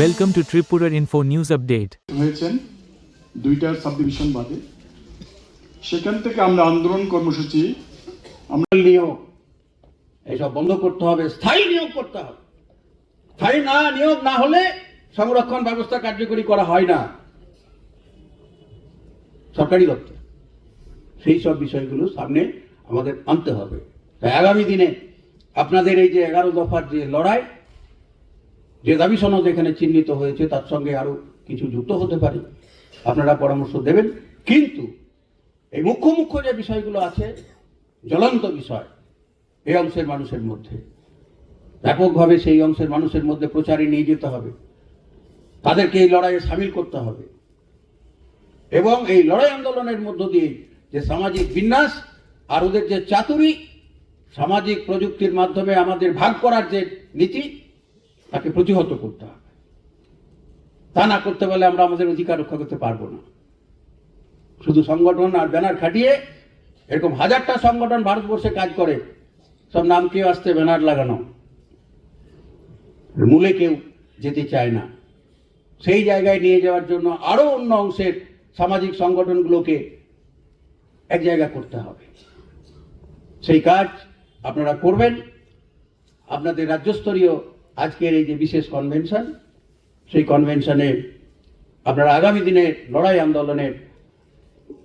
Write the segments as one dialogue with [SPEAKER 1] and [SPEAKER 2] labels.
[SPEAKER 1] Welcome to Tripura Info News Update.
[SPEAKER 2] হয়েছেন দুইটা sub division বাদে। সেখান থেকে আমরা আন্দোলন কর্মসূচি
[SPEAKER 3] নিয়োগ। এইসব বন্ধ করতে হবে স্থায়ী নিয়োগ করতে হবে। স্থায়ী না নিয়োগ না হলে সংরক্ষণ ব্যবস্থা কার্যকরী করা হয় না। সরকারি দপ্তর। সেই সব বিষয়গুলো সামনে আমাদের আনতে হবে। আগামী দিনে আপনাদের এই যে এগারো দফার যে লড়াই যে দাবি সনদ এখানে চিহ্নিত হয়েছে, তার সঙ্গে আরও কিছু যুক্ত হতে পারে। আপনারা পরামর্শ দেবেন। কিন্তু এই মুখ্য মুখ্য যে বিষয়গুলো আছে, জ্বলন্ত বিষয়, এই অংশের মানুষের মধ্যে। ব্যাপকভাবে সেই অংশের মানুষের মধ্যে প্রচারে নিয়ে যেতে হবে। তাদেরকে এই লড়াইয়ে সামিল করতে হবে। এবং এই লড়াই আন্দোলনের মধ্য দিয়ে যে সামাজিক বিন্যাস আর ওদের যে চাতুরি, সামাজিক প্রযুক্তির মাধ্যমে আমাদের ভাগ করার যে নীতি তাকে প্রতিহত করতে হবে। তা না করতে পারলে আমরা আমাদের অধিকার রক্ষা করতে পারব না। শুধু সংগঠন আর ব্যানার খাটিয়ে এরকম হাজারটা সংগঠন ভারতবর্ষে কাজ করে, সব নাম কেউ আসতে ব্যানার লাগানো। মূলে কেউ যেতে চায় না। সেই জায়গায় নিয়ে যাওয়ার জন্য আরও অন্য অংশের সামাজিক সংগঠনগুলোকে এক জায়গা করতে হবে। সেই কাজ আপনারা করবেন। আপনাদের রাজ্যস্তরীয় আজকের এই যে বিশেষ কনভেনশন সেই কনভেনশনে আপনারা আগামী দিনে লড়াই আন্দোলনের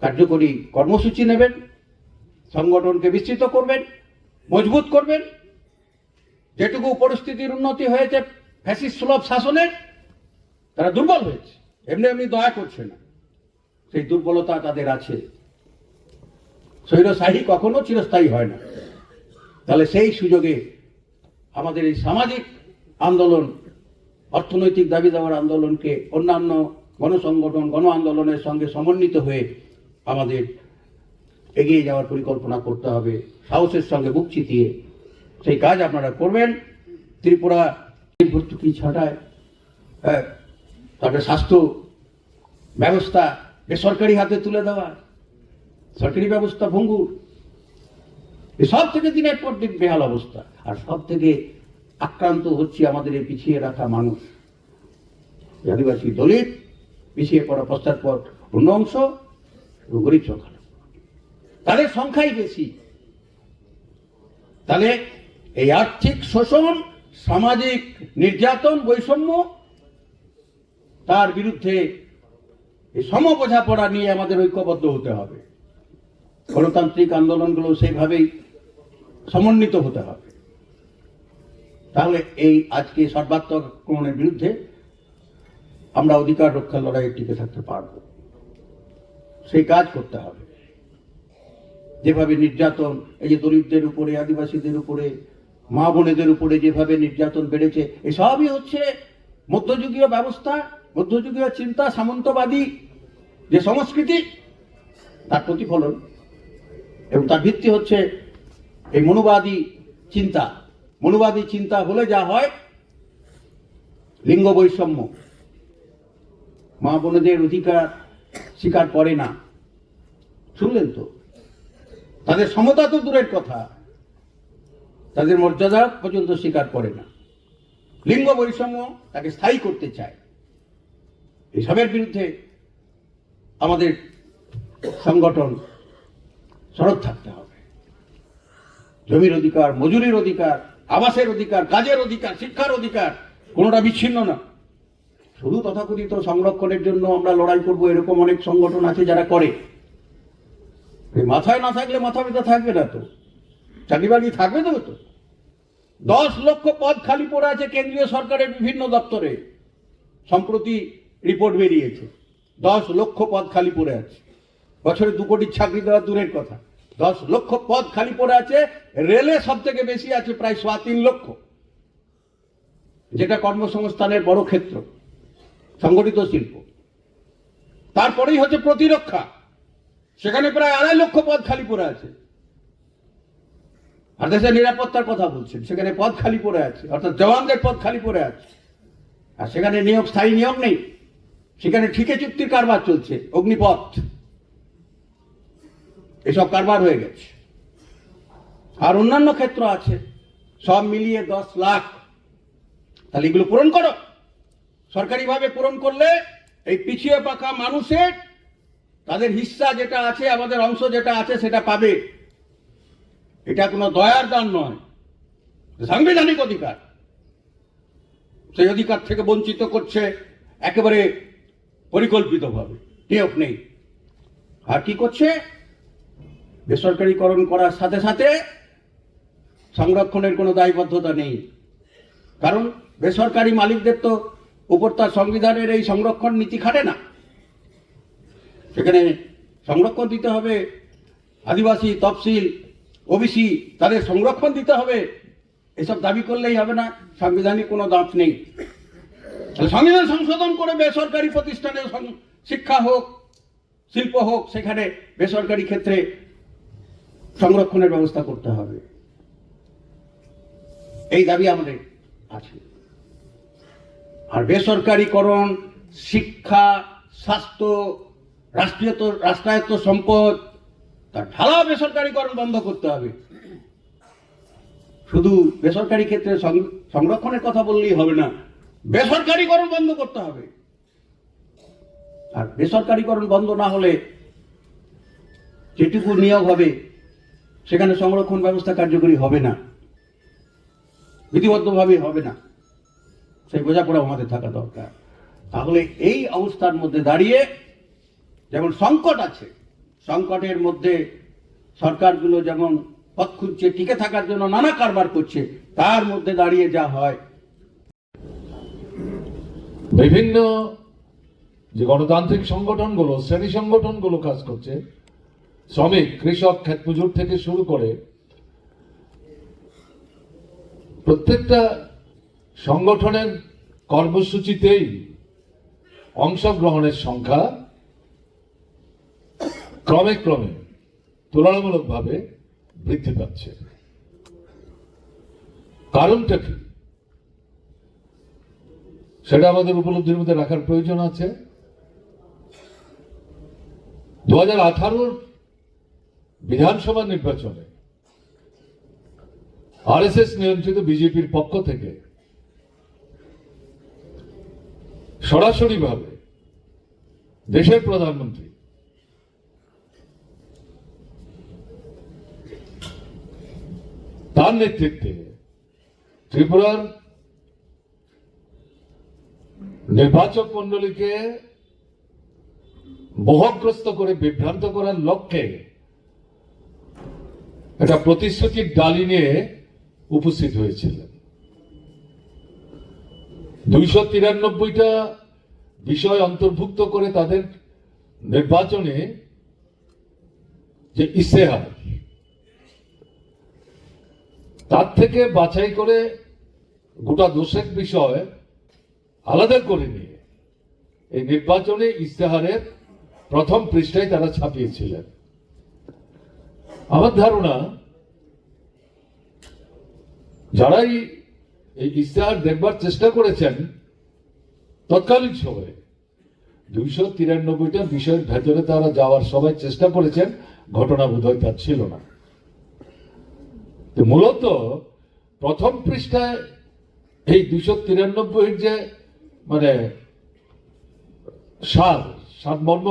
[SPEAKER 3] কার্যকরী কর্মসূচি নেবেন, সংগঠনকে বিস্তৃত করবেন, মজবুত করবেন। যেটুকু পরিস্থিতির উন্নতি হয়েছে ফ্যাসিস সুলভ শাসনের তারা দুর্বল হয়েছে। এমনি এমনি দয়া করছে না। সেই দুর্বলতা তাদের আছে। স্বৈরশাহী কখনো চিরস্থায়ী হয় না। তাহলে সেই সুযোগে আমাদের এই সামাজিক আন্দোলন অর্থনৈতিক দাবি দেওয়ার আন্দোলনকে অন্যান্য গণসংগঠন গণ আন্দোলনের সঙ্গে সমন্বিত হয়ে আমাদের এগিয়ে যাওয়ার পরিকল্পনা করতে হবে। সাহসের সঙ্গে বুক চিতিয়ে সেই কাজ আপনারা করবেন। ত্রিপুরা ভর্তুকি ছাড়ায় হ্যাঁ, তারপরে স্বাস্থ্য ব্যবস্থা বেসরকারি হাতে তুলে দেওয়া সরকারি ব্যবস্থা ভঙ্গুর। এই সব থেকে দিনের পর দিন বেহাল অবস্থা। আর সব থেকে আক্রান্ত হচ্ছে আমাদের এই পিছিয়ে রাখা মানুষ। আদিবাসী দলিত, পিছিয়ে পড়া পশ্চাৎপদ অন্য অংশ গরিব সংখ্যা। তাদের সংখ্যাই বেশি। তাহলে এই আর্থিক শোষণ, সামাজিক নির্যাতন, বৈষম্য, তার বিরুদ্ধে এই সম বোঝাপড়া নিয়ে আমাদের ঐক্যবদ্ধ হতে হবে। গণতান্ত্রিক আন্দোলনগুলো সেইভাবেই সমন্বিত হতে হবে। তাহলে এই আজকে সর্বাত্মক আক্রমণের বিরুদ্ধে আমরা অধিকার রক্ষার লড়াইয়ে টিকে থাকতে পারব। সেই কাজ করতে হবে। যেভাবে নির্যাতন, এই যে দরিদ্রদের উপরে, আদিবাসীদের উপরে, মা বোনেদের উপরে যেভাবে নির্যাতন বেড়েছে, এসবই হচ্ছে মধ্যযুগীয় ব্যবস্থা, মধ্যযুগীয় চিন্তা, সামন্তবাদী যে সংস্কৃতি, তার প্রতিফলন এবং তার ভিত্তি হচ্ছে এই মনোবাদী চিন্তা। মনোবাদী চিন্তা হলে যা হয়, লিঙ্গ বৈষম্য। মা বোনেদের অধিকার স্বীকার করে না। শুনলেন তো? তাদের সমতা তো দূরের কথা। তাদের মর্যাদা পর্যন্ত স্বীকার করে না। লিঙ্গ বৈষম্য তাকে স্থায়ী করতে চায়। এসবের বিরুদ্ধে আমাদের সংগঠন সরব থাকতে হবে। জমির অধিকার, মজুরির অধিকার আবাসের অধিকার, কাজের অধিকার, শিক্ষার অধিকার, কোনোটা বিচ্ছিন্ন না। শুধু তথাকথিত সংরক্ষণের জন্য আমরা লড়াই করব, এরকম অনেক সংগঠন আছে যারা করে। মাথায় না থাকলে মাথা ব্যথা থাকবে না তো। চাকরি বাকরি থাকবে তো তো। দশ লক্ষ পদ খালি পড়ে আছে কেন্দ্রীয় সরকারের বিভিন্ন দপ্তরে। সম্প্রতি রিপোর্ট বেরিয়েছে। দশ লক্ষ পদ খালি পড়ে আছে। বছরে দু কোটি চাকরি দেওয়া দূরের কথা। দশ লক্ষ পদ খালি পড়ে আছে, রেলে সব থেকে বেশি আছে প্রায় সোয়া তিন লক্ষ। যেটা কর্মসংস্থানের বড় ক্ষেত্র, সংগঠিত শিল্প। তারপরেই হচ্ছে প্রতিরক্ষা। সেখানে প্রায় আড়াই লক্ষ পদ খালি পড়ে আছে। আর দেশের নিরাপত্তার কথা বলছেন, সেখানে পদ খালি পড়ে আছে, অর্থাৎ জওয়ানদের পদ খালি পড়ে আছে। আর সেখানে নিয়োগ, স্থায়ী নিয়োগ নেই। সেখানে ঠিকে চুক্তির কারবার চলছে, অগ্নিপথ। এসব কারবার হয়ে গেছে। আর অন্যান্য ক্ষেত্র আছে, সব মিলিয়ে দশ লাখ। তাহলে এগুলো পূরণ করো। সরকারিভাবে পূরণ করলে এই পিছিয়ে পাকা মানুষের, তাদের হিস্সা যেটা আছে, আমাদের অংশ যেটা আছে, সেটা পাবে। এটা কোনো দয়ার দান নয়, সাংবিধানিক অধিকার। সেই অধিকার থেকে বঞ্চিত করছে একেবারে পরিকল্পিতভাবে, নিয়োগ নেই। আর কি করছে? বেসরকারীকরণ করার সাথে সাথে সংরক্ষণের কোনো দায়বদ্ধতা নেই। কারণ বেসরকারি মালিকদের তো উপর তার সংবিধানের এই সংরক্ষণ নীতি খাটে না। সেখানে সংরক্ষণ দিতে হবে, আদিবাসী, তফসিল, ওবিসি, তাদের সংরক্ষণ দিতে হবে। এসব দাবি করলেই হবে না, সাংবিধানিক কোনো দাঁত নেই। সংবিধান সংশোধন করে বেসরকারি প্রতিষ্ঠানে শিক্ষা হোক, শিল্প হোক, সেখানে বেসরকারি ক্ষেত্রে সংরক্ষণের ব্যবস্থা করতে হবে। এই দাবি আমাদের আছে। আর বেসরকারীকরণ, শিক্ষা, স্বাস্থ্য, রাষ্ট্রীয়ত, রাষ্ট্রায়ত্ত সম্পদ, তার ঢালা বেসরকারীকরণ বন্ধ করতে হবে। শুধু বেসরকারি ক্ষেত্রে সংরক্ষণের কথা বললেই হবে না, বেসরকারীকরণ বন্ধ করতে হবে। আর বেসরকারীকরণ বন্ধ না হলে যেটুকু নিয়োগ হবে সেখানে সংরক্ষণ ব্যবস্থা কার্যকরী হবে না। বিধিবদ্ধভাবে হবে না। সেই বোঝাপড়া আমাদের থাকা দরকার। তাহলে এই অবস্থার মধ্যে দাঁড়িয়ে যেমন সংকট আছে, সংকটের মধ্যে সরকারগুলো যেমন পথ খুঁজছে, টিকে থাকার জন্য নানা কারবার করছে, তার মধ্যে দাঁড়িয়ে যা হয়।
[SPEAKER 4] বিভিন্ন যে গণতান্ত্রিক সংগঠনগুলো, শ্রেণি সংগঠনগুলো কাজ করছে শ্রমিক কৃষক ক্ষেত মজুর থেকে শুরু করে প্রত্যেকটা সংগঠনের কর্মসূচিতেই অংশগ্রহণের সংখ্যা ক্রমে ক্রমে তুলনামূলকভাবে বৃদ্ধি পাচ্ছে। কারণটা কি? সেটা আমাদের উপলব্ধির মধ্যে রাখার প্রয়োজন আছে। দু হাজার আঠারোর বিধানসভা নির্বাচনে আরএসএস নিয়ন্ত্রিত বিজেপির পক্ষ থেকে সরাসরিভাবে দেশের প্রধানমন্ত্রী তার নেতৃত্বে ত্রিপুরার নির্বাচক মন্ডলীকে মোহগ্রস্ত করে বিভ্রান্ত করার লক্ষ্যে একটা প্রতিশ্রুতির ডালি নিয়ে উপস্থিত হয়েছিলেন। দুইশো তিরানব্বইটা বিষয় অন্তর্ভুক্ত করে তাদের নির্বাচনে যে ইস্তেহার তার থেকে বাছাই করে গোটা দোষের বিষয় আলাদা করে নিয়ে এই নির্বাচনে ইস্তেহারের প্রথম পৃষ্ঠায় তারা ছাপিয়েছিলেন। আমার ধারণা যারাই এই ইস্তেহার দেখবার চেষ্টা করেছেন, তৎকালীন সময়ে, দুইশো তিরানব্বইটা বিষয়ের ভেতরে তারা যাওয়ার সবাই চেষ্টা করেছেন, ঘটনা বোধহয় তার ছিল না। মূলত প্রথম পৃষ্ঠায় এই দুইশো তিরানব্বইয়ের যে মানে সার, সারমর্ম,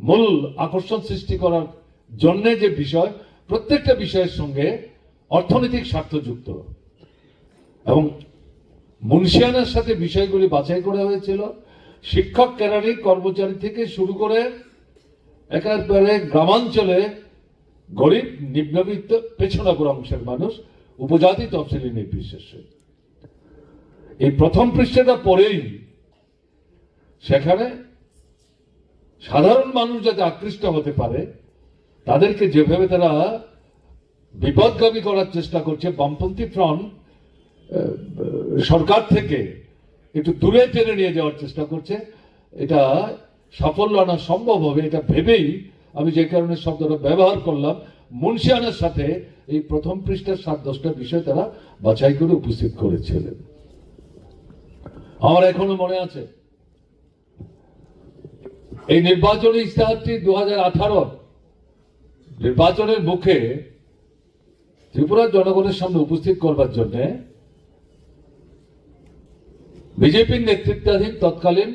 [SPEAKER 4] মূল আকর্ষণ সৃষ্টি করার জন্য যে বিষয়, প্রত্যেকটা বিষয়ের সঙ্গে অর্থনৈতিক স্বার্থ যুক্ত। এবং মুন্সিয়ানের সাথে বিষয়গুলি বাছাই করা হয়েছিল। শিক্ষক কেরানি কর্মচারী থেকে শুরু করে একেবারে গ্রামাঞ্চলে গরিব, নিম্নবিত্ত পেছনাপুর অংশের মানুষ উপজাতি তফসিলি নির্বিশেষে। এই প্রথম পৃষ্ঠাটা পরেই সেখানে সাধারণ মানুষ যাতে আকৃষ্ট হতে পারে তাদেরকে যেভাবে তারা বিপদগামী করার চেষ্টা করছে, বামপন্থী ফ্রন্ট সরকার থেকে একটু দূরে টেনে নিয়ে যাওয়ার চেষ্টা করছে। এটা সাফল্য আনা সম্ভব হবে, এটা ভেবেই আমি যে কারণে শব্দটা ব্যবহার করলাম, মুন্সিয়ানের সাথে এই প্রথম পৃষ্ঠার সাত দশটা বিষয় তারা বাছাই করে উপস্থিত করেছিলেন। আমার এখনও মনে আছে, এই নির্বাচনী ইস্তাহারটি দু হাজার আঠারো নির্বাচনের মুখে ত্রিপুরার জনগণের সামনে উপস্থিত করবার জন্য বিজেপির নেতৃত্বাধীন তৎকালীন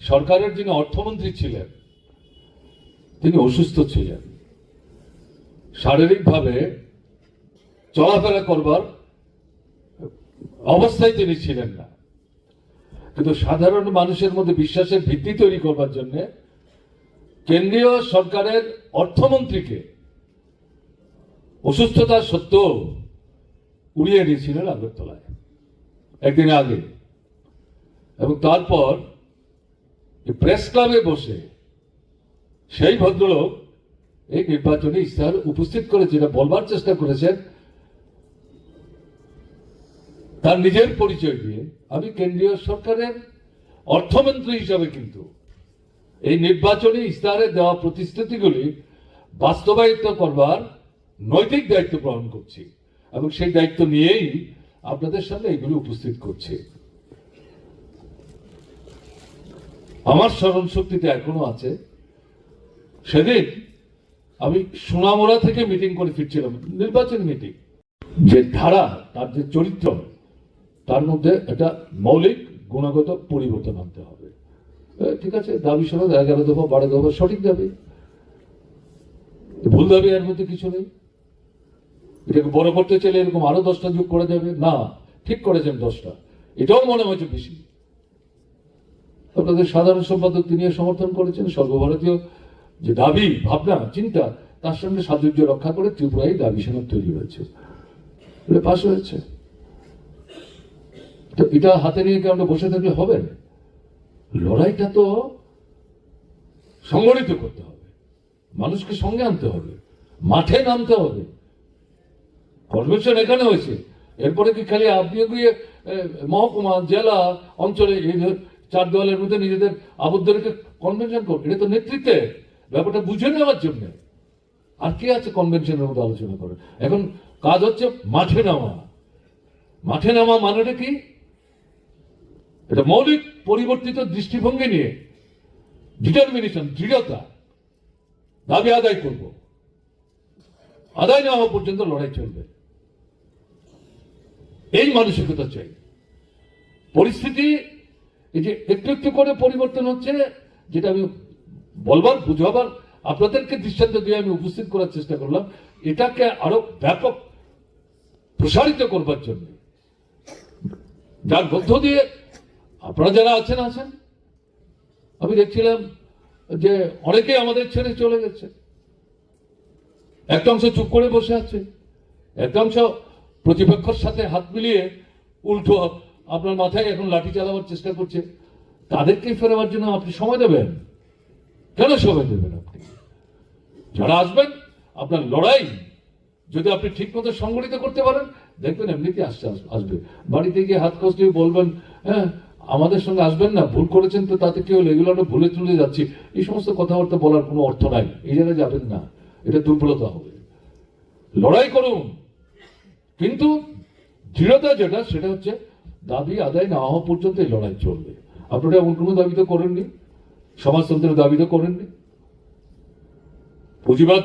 [SPEAKER 4] সরকারের যিনি অর্থমন্ত্রী ছিলেন, তিনি অসুস্থ ছিলেন। শারীরিকভাবে চলাফেরা করবার অবস্থায় তিনি ছিলেন না। কিন্তু সাধারণ মানুষের মধ্যে বিশ্বাসের ভিত্তি তৈরি করবার জন্য কেন্দ্রীয় সরকারের অর্থমন্ত্রীকে অসুস্থতা সত্ত্বেও উড়িয়ে দিয়েছিলেন আগরতলায়, একদিন আগে। এবং তারপর প্রেস ক্লাবে বসে সেই ভদ্রলোক এই নির্বাচনী ইস্তাহার উপস্থিত করে যেটা বলবার চেষ্টা করেছেন, তার নিজের পরিচয় দিয়ে আমি কেন্দ্রীয় সরকারের অর্থমন্ত্রী হিসাবে কিন্তু এই নির্বাচনী ইস্তাহারে দেওয়া প্রতিশ্রুতিগুলি বাস্তবায়িত করবার নৈতিক দায়িত্ব পালন করছি এবং সেই দায়িত্ব নিয়েই আপনাদের সামনে এগুলি উপস্থিত করছি। আমার স্মরণ শক্তিতে এখনও আছে, সেদিন আমি সোনামোড়া থেকে মিটিং করে ফিরছিলাম, নির্বাচন মিটিং। যে ধারা, তার যে চরিত্র, তার মধ্যে একটা মৌলিক গুণগত পরিবর্তন আনতে হবে। ঠিক আছে, দাবি সনদ এগারো দফা, বারো দফা, সঠিক দাবি। ভুল দাবি এর মধ্যে কিছু নেই। এটাকে বড় করতে চাইলে এরকম আরও দশটা যোগ করা যাবে? না, ঠিক করেছেন দশটা। এটাও মনে হয়েছে বেশি। আপনাদের সাধারণ সম্পাদক তিনি সমর্থন করেছেন, সর্বভারতীয় যে দাবি, ভাবনা, চিন্তা, তার সঙ্গে সাযুজ্য রক্ষা করে ত্রিপুরায় দাবি সনদ তৈরি হয়েছে। পাশ হয়েছে। তো এটা হাতে নিয়ে কি আমরা বসে থাকলে হবে? লড়াইটা তো সংগঠিত করতে হবে। মানুষকে সঙ্গে আনতে হবে। মাঠে নামতে হবে। কনভেনশন এখানে হয়েছে। এরপরে কি খালি আপনিও গিয়ে মহকুমা, জেলা, অঞ্চলে এই চার দেওয়ালের মধ্যে নিজেদের আবদ্ধ রেখে কনভেনশন করবে এটা তো নেতৃত্বে। ব্যাপারটা বুঝে নেওয়ার জন্য। আর কে আছে কনভেনশনের মধ্যে আলোচনা করে? এখন কাজ হচ্ছে মাঠে নামা। মাঠে নামা মানেটা কি? এটা মৌলিক পরিবর্তিত দৃষ্টিভঙ্গি নিয়ে। ডিটারমিনেশন দৃঢ়তা। দাবি আদায় করব। আদায় না হওয়া পর্যন্ত লড়াই চলবে। এই মানসিকতা চাই। পরিস্থিতি এই যে একটু একটু করে পরিবর্তন হচ্ছে, যেটা আমি বলবার, বুঝাবার, আপনাদেরকে দৃষ্টান্ত দিয়ে আমি উপস্থিত করার চেষ্টা করলাম, এটাকে আরও ব্যাপক প্রসারিত করবার জন্য। যার মধ্য দিয়ে আপনারা যারা আছেন আছেন। আমি দেখছিলাম যে অনেকেই আমাদের ছেড়ে চলে গেছে। একটা অংশ চুপ করে বসে আছে, একটা অংশ প্রতিপক্ষের সাথে হাত মিলিয়ে উল্টো আপনার মাথায় এখন লাঠি চালাবার চেষ্টা করছে তাদেরকে ফেরাবার জন্য আপনি সময় দেবেন? কেন সময় দেবেন আপনি? যারা আসবেন, আপনার লড়াই যদি আপনি ঠিক মতো সংগঠিত করতে পারেন, দেখবেন এমনিতে আসছে, আস- আসবে। বাড়িতে গিয়ে হাত দিয়ে বলবেন হ্যাঁ আমাদের সঙ্গে আসবেন না, ভুল করেছেন তো তাতে কি হলো? এগুলো আমরা ভুলে চলে যাচ্ছি। এই সমস্ত কথাবার্তা বলার কোনো অর্থ নাই। এই জায়গায় যাবেন না। এটা দুর্বলতা হবে। লড়াই করুন। কিন্তু দৃঢ়তা যেটা, সেটা হচ্ছে দাবি আদায় না হওয়া পর্যন্ত এই লড়াই চলবে। আপনারা এমন কোনো দাবি তো করেননি? সমাজতন্ত্রের দাবি তো করেননি? পুঁজিবাদ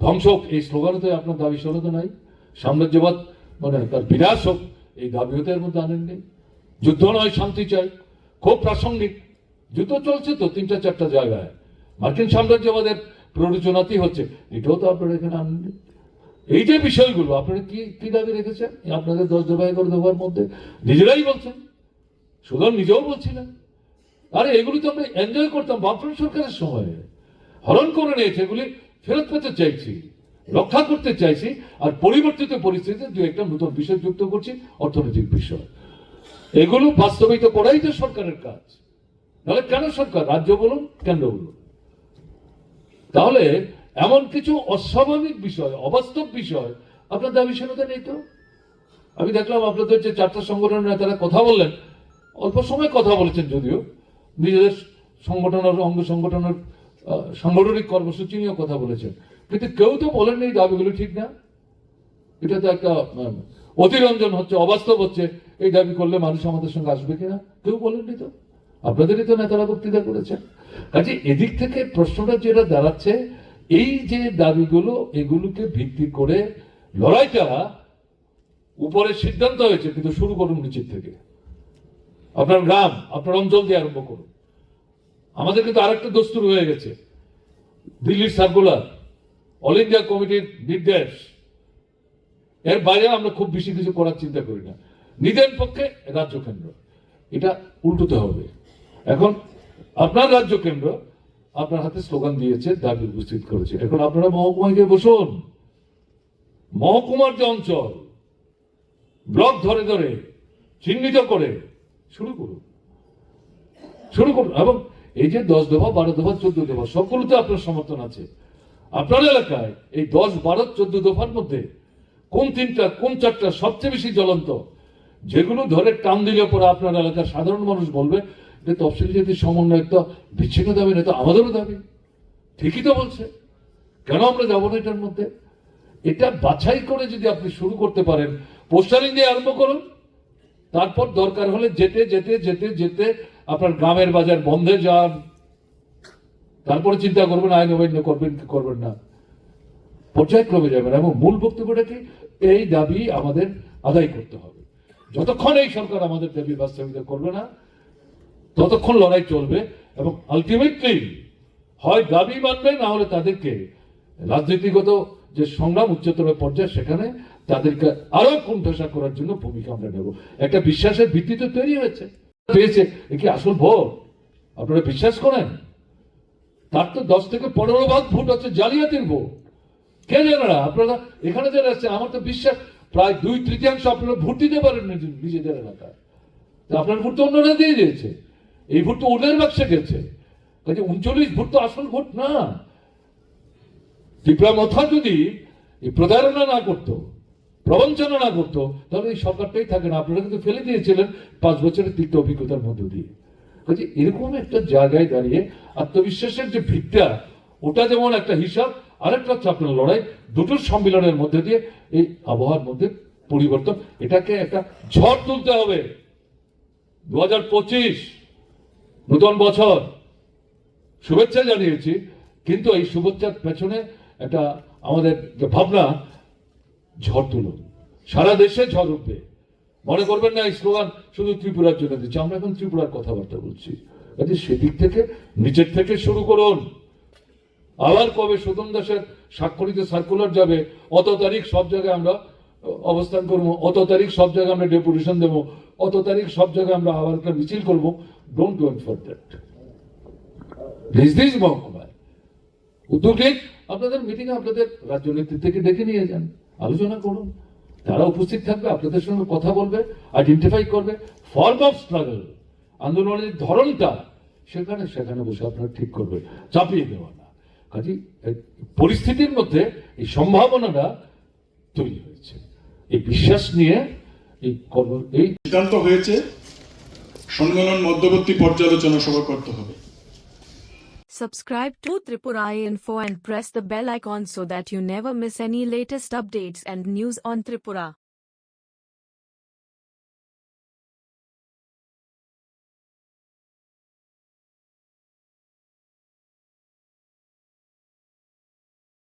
[SPEAKER 4] ধ্বংস হোক, এই স্লোগানে তো আপনার দাবি সরে তো নাই। সাম্রাজ্যবাদ মানে তার বিনাশ হোক, এই দাবিও এর মধ্যে আনেননি। যুদ্ধ নয়, শান্তি চাই। খুব প্রাসঙ্গিক। যুদ্ধ চলছে তো তিনটা, চারটা জায়গায়। মার্কিন সাম্রাজ্যবাদের প্ররোচনাতেই হচ্ছে। এটাও তো আপনারা এখানে আনেননি। এই যে বিষয়গুলো আপনারা কি কি দাবি রেখেছেন? আপনাদের দশ দফা করে দেওয়ার মধ্যে? নিজেরাই বলছেন। সুদন নিজেও বলছিলেন আরে, এগুলি তো আমরা এনজয় করতাম বামফ্রন্ট সরকারের সময়ে। হরণ করে নিয়েছে, এগুলি ফেরত পেতে চাইছি, রক্ষা করতে চাইছি, আর পরিবর্তিত পরিস্থিতিতে দু একটা নতুন বিষয় যুক্ত করছি, অর্থনৈতিক বিষয়। এগুলো বাস্তবিত করাই তো সরকারের কাজ। তাহলে কেন সরকার? রাজ্য বলুন, কেন্দ্র বলুন। তাহলে এমন কিছু অস্বাভাবিক বিষয়, অবাস্তব বিষয় আপনার দাবি সেনাতে নেই তো? আমি দেখলাম আপনাদের যে চারটা সংগঠনের নেতারা কথা বললেন, অল্প সময় কথা বলেছেন যদিও, নিজেদের সংগঠনের অঙ্গ সংগঠনের সাংগঠনিক কর্মসূচি নিয়েও কথা বলেছেন। কিন্তু কেউ তো বলেননি এই দাবিগুলো ঠিক না। এটা তো একটা অতিরঞ্জন হচ্ছে, অবাস্তব হচ্ছে, এই দাবি করলে মানুষ আমাদের সঙ্গে আসবে কিনা? কেউ বলেননি তো? আপনাদেরই তো নেতারা বক্তৃতা করেছেন। কাজে এদিক থেকে প্রশ্নটা যেটা দাঁড়াচ্ছে এই যে দাবিগুলো, এগুলোকে ভিত্তি করে লড়াইটা উপরে সিদ্ধান্ত হয়েছে, কিন্তু শুরু করুন নিচের থেকে। আপনার গ্রাম, আপনার অঞ্চল দিয়ে আরম্ভ করুন। আমাদের কিন্তু আরেকটা দস্তুর হয়ে গেছে। দিল্লির সার্কুলার, অল ইন্ডিয়া কমিটির নির্দেশ। এর বাইরে আমরা খুব বেশি কিছু করার চিন্তা করি না। নিজের পক্ষে রাজ্য কেন্দ্র। এটা উল্টোতে হবে। এখন আপনার রাজ্য কেন্দ্র আপনার হাতে স্লোগান দিয়েছে, দাবি উপস্থিত করেছে। এখন আপনারা মহকুমায় গিয়ে বসুন। মহকুমার যে অঞ্চল, ব্লক ধরে ধরে, চিহ্নিত করে, শুরু করুন। শুরু করুন। এবং এই যে দশ দফা, বারো দফা, চোদ্দ দফা সবগুলোতে আপনার সমর্থন আছে। আপনার এলাকায় এই দশ, বারো, চোদ্দ দফার মধ্যে কোন তিনটা, কোন চারটা সবচেয়ে বেশি জ্বলন্ত, যেগুলো ধরে টান দিলে পরে আপনার এলাকার সাধারণ মানুষ বলবে যে তফসিল যদি সমন্বয় তো বিচ্ছিন্ন দাবি না তো আমাদেরও দাবি। ঠিকই তো বলছে। কেন আমরা যাব না এটার মধ্যে? এটা বাছাই করে যদি আপনি শুরু করতে পারেন, পোস্টারিং দিয়ে আরম্ভ করুন। তারপর দরকার হলে যেতে যেতে যেতে যেতে আপনার গ্রামের বাজার বন্ধে যান। তারপরে চিন্তা করবেন, আইন অমান্য করবেন কি করবেন না। পর্যায়ক্রমে যাবেন এবং মূল বক্তব্যটা কি? এই দাবি আমাদের আদায় করতে হবে। যতক্ষণ এই সরকার আমাদের দাবি বাস্তবায়িত করবে না ততক্ষণ লড়াই চলবে এবং আলটিমেটলি হয় দাবি মানবে না হলে তাদেরকে রাজনীতিগত যে সংগ্রাম, উচ্চতর পর্যায়ে সেখানে তাদেরকে আরও কোণঠাসা করার জন্য ভূমিকা আমরা নেব। একটা বিশ্বাসের ভিত্তি তো তৈরি হয়েছে। পেয়েছে, এ কি আসল ভোট? আপনারা বিশ্বাস করেন? তার তো দশ থেকে পনেরো ভাগ ভোট হচ্ছে জালিয়াতির ভোট। কে জানে না? আপনারা এখানে যারা আছে আমার তো বিশ্বাস প্রায় দুই তৃতীয়াংশ আপনারা ভোট দিতে পারেন নিজে- নিজেদের এলাকায়। আপনার ভোট তো অন্যরা দিয়ে দিয়েছে। এই ভোট তো ওদের বাক্সে গেছে। কাজে উনচল্লিশ ভোট তো আসল ভোট না। ত্রিপুরা মথা যদি এই প্রতারণা না করতো, প্রবঞ্চনা না করতো, তাহলে এই সরকারটাই থাকে না। আপনারা কিন্তু ফেলে দিয়েছিলেন পাঁচ বছরের তিক্ত অভিজ্ঞতার মধ্য দিয়ে। কাজে এরকম একটা জায়গায় দাঁড়িয়ে আত্মবিশ্বাসের যে ভিতটা, ওটা যেমন একটা হিসাব, আরেকটা হচ্ছে আপনার লড়াই। দুটোর সম্মিলনের মধ্যে দিয়ে এই আবহাওয়ার মধ্যে পরিবর্তন। এটাকে একটা ঝড় তুলতে হবে। দু হাজার পঁচিশ নতুন বছর। শুভেচ্ছা জানিয়েছি, কিন্তু এই শুভেচ্ছার পেছনে একটা আমাদের যে ভাবনা, ঝড় তুলুন সারা দেশে ঝড় উঠবে। মনে করবেন না, এই স্লোগান শুধু ত্রিপুরার জন্য দিচ্ছে। আমরা এখন ত্রিপুরার কথাবার্তা বলছি। কাজে সেদিক থেকে, নিচের থেকে শুরু করুন। আবার কবে সুদন দাসের স্বাক্ষরিত সার্কুলার যাবে, অত তারিখ সব জায়গায় আমরা অবস্থান করব, অত তারিখ সব জায়গায় আমরা ডেপুটেশন দেবো, অত তারিখ সব জায়গায় আমরা আবার একটা মিছিল করব। Don't wait for that this this মহকুমায় উদ্যোগ আপনাদের মিটিং আপনাদের রাজ্য নেতৃত্বকে ডেকে নিয়ে যান। আলোচনা করুন। তারা উপস্থিত থাকবে, আপনাদের সঙ্গে কথা বলবে আইডেন্টিফাই করবে। ফর্ম অফ স্ট্রাগল আন্দোলনের ধরনটা, সেখানে সেখানে বসে আপনারা ঠিক করবে। চাপিয়ে দেওয়া না। কাজে পরিস্থিতির মধ্যে এই সম্ভাবনাটা তৈরি হয়েছে। এই বিশ্বাস নিয়ে এই কর্ম এই
[SPEAKER 2] সিদ্ধান্ত হয়েছে। সম্মেলন মধ্যবর্তী পর্যালোচনা সভা করতে হবে
[SPEAKER 5] Subscribe to Tripura Info and press the bell icon so that you never miss any latest updates and news on Tripura.